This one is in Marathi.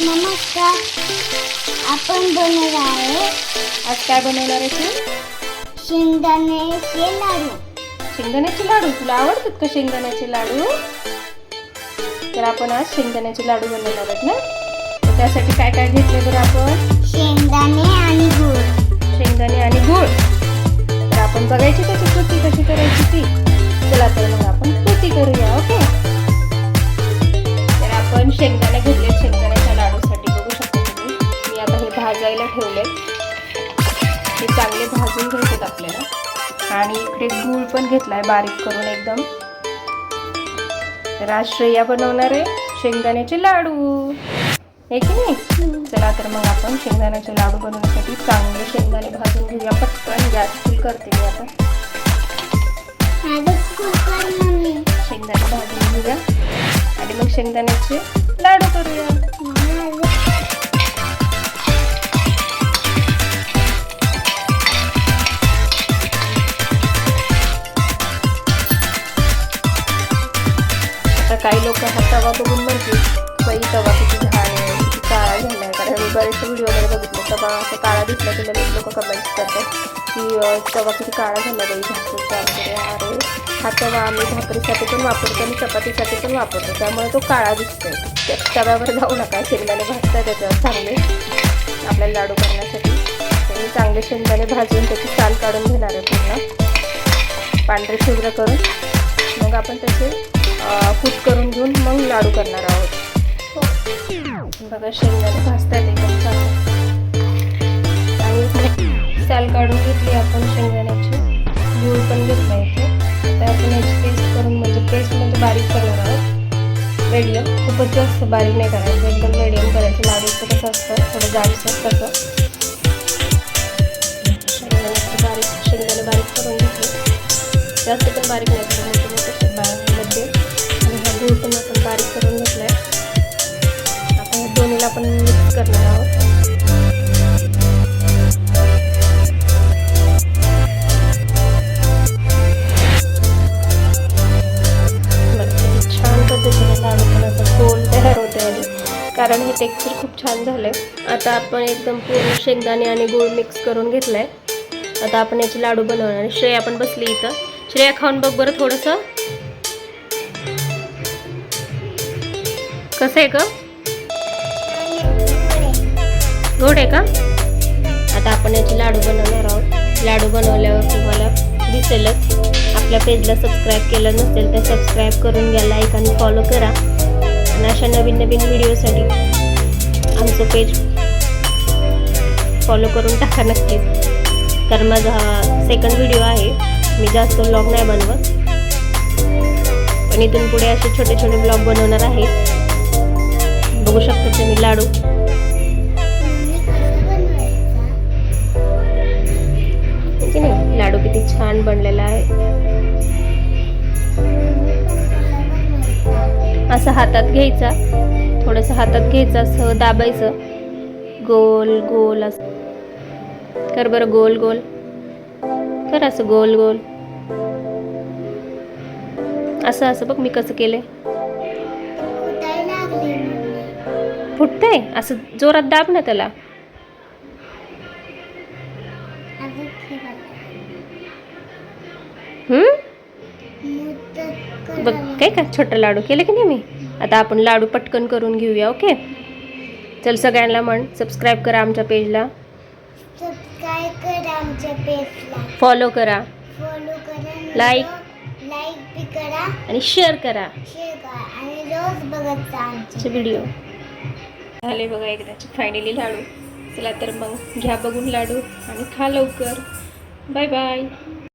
नमस्कार. आपण बनवणार आहे आज काय बनवणार आहे तू? शेंगदाण्याचे लाडू. शेंगदाण्याचे लाडू? तुला आवडतात का शेंगदाण्याचे लाडू? तर आपण आज शेंगदाण्याचे लाडू बनवणार आहेत ना? तर त्यासाठी काय काय घेतले बरं आपण? शेंगदाणे आणि गूळ. शेंगदाणे आणि गूळ. तर आपण बघायची त्याची कृती कशी करायची ती? चला तर मग आपण कृती करूया ओके? भाजून घ्यायचे आपल्याला. आणि इकडे गूळ पण घेतलाय बारीक करून एकदम. तर आज श्रेया बनवणार आहे शेंगदाण्याचे लाडू. हे की नाही? चला तर मग आपण शेंगदाण्याचे लाडू बनवण्यासाठी चांगले शेंगदाणे भाजून घेऊया. पटकन गॅस फुल करते मी आता. शेंगदाणे भाजून घेऊया. आणि मग शेंगदाण्याचे लाडू करूया. काही लोक हा तवा बघून म्हणतील बाई तवा किती झाड आहे किती काळा झाला आहे कारण मी बरेचसे व्हिडिओमध्ये बघितलं. तवा असं काळा दिसला की लगेच लोक कमेंट्स करतात की तवा किती काळा झाला बाई घासून वगैरे. अरे हा तवा आम्ही भाकरीसाठी पण वापरतो आणि चपातीसाठी पण वापरतो. त्यामुळे तो काळा दिसतो तव्यावर जाऊ नका. शेंगदाणे भाजतात त्याच्यावर चांगले. आपल्याला लाडू करण्यासाठी. मी चांगले शेंगदाणे भाजून त्याची साल काढून घेणार आहे पूर्ण. पांढरे शुभ्र करून. मग आपण त्याचे कूट करून घेऊन मग लाडू करणार आहोत. बघा शेंगदाणे भाजतात एकदम चांगलं. आणि साल काढून घेतली आपण शेंगदाण्याची. गूळ पण घेतला इथे. आता आपण याची पेस्ट करून म्हणजे पेस्टमध्ये म्हणजे बारीक करणार आहोत. मीडियम खूपच जास्त बारीक नाही करायचं म्हणजे एकदम मीडियम करायचं. लाडूचं कसं असतं थोडं जाडसर तसं. शेंगदाण्याचं बारीक शेंगदाणे बारीक करून घेतले. जास्त पण बारीक नाही करायचं गूळ पण आपण बारीक करून घेतला आहे आपण दोन्हीला आपण मिक्स करणार आहोत. छान लाडू पण कारण हे टेक्स्चर खूप छान झालंय. आता आपण एकदम पूर्ण शेंगदाणे आणि गूळ मिक्स करून घेतलाय. आता आपण याचे लाडू बनवणार. श्रेया पण बसली इथं. श्रेया खाऊन बघ बरं थोडंसं. कसं आहे का गोड आहे का? आता आपण याचे लाडू बनवणार आहोत. लाडू बनवल्यावर तुम्हाला दिसेलच. आपल्या पेजला सबस्क्राईब केलं नसेल तर सबस्क्राईब करून घ्या लाईक आणि फॉलो करा. आणि अशा नवीन नवीन व्हिडिओसाठी आमचं पेज फॉलो करून टाका नक्कीच. तर माझा हा सेकंड व्हिडिओ आहे. मी जास्त ब्लॉग नाही बनवत. पण इथून पुढे असे छोटे छोटे ब्लॉग बनवणार आहे. बघू शकता तुम्ही लाडू. की नाही? लाडू किती छान बनलेला आहे. असं हातात घ्यायचा. थोडंसं हातात घ्यायचं असं दाबायचं. गोल गोल असं. कर बरं गोल गोल. कर असं गोल गोल. असं असं बघ मी कसं केलंय. फुटतंय? असं जोरात दाब ना त्याला. बघ. काय का? छोटं लाडू केलं की नाही मी? आता आपण लाडू पटकन करून घेऊया ओके? चल सगळ्यांना म्हण सबस्क्राईब करा आमच्या पेजला सबस्क्राईब करा आमच्या पेजला फॉलो करा. फॉलो करा. लाईक बी करा. आणि शेअर करा. शेअर करा. आणि रोज बघत जा आमचे. व्हिडिओ झाले बघा एकदाचे फायनली लाडू. चला तर मग घ्या बघून लाडू आणि खा लवकर. Bye bye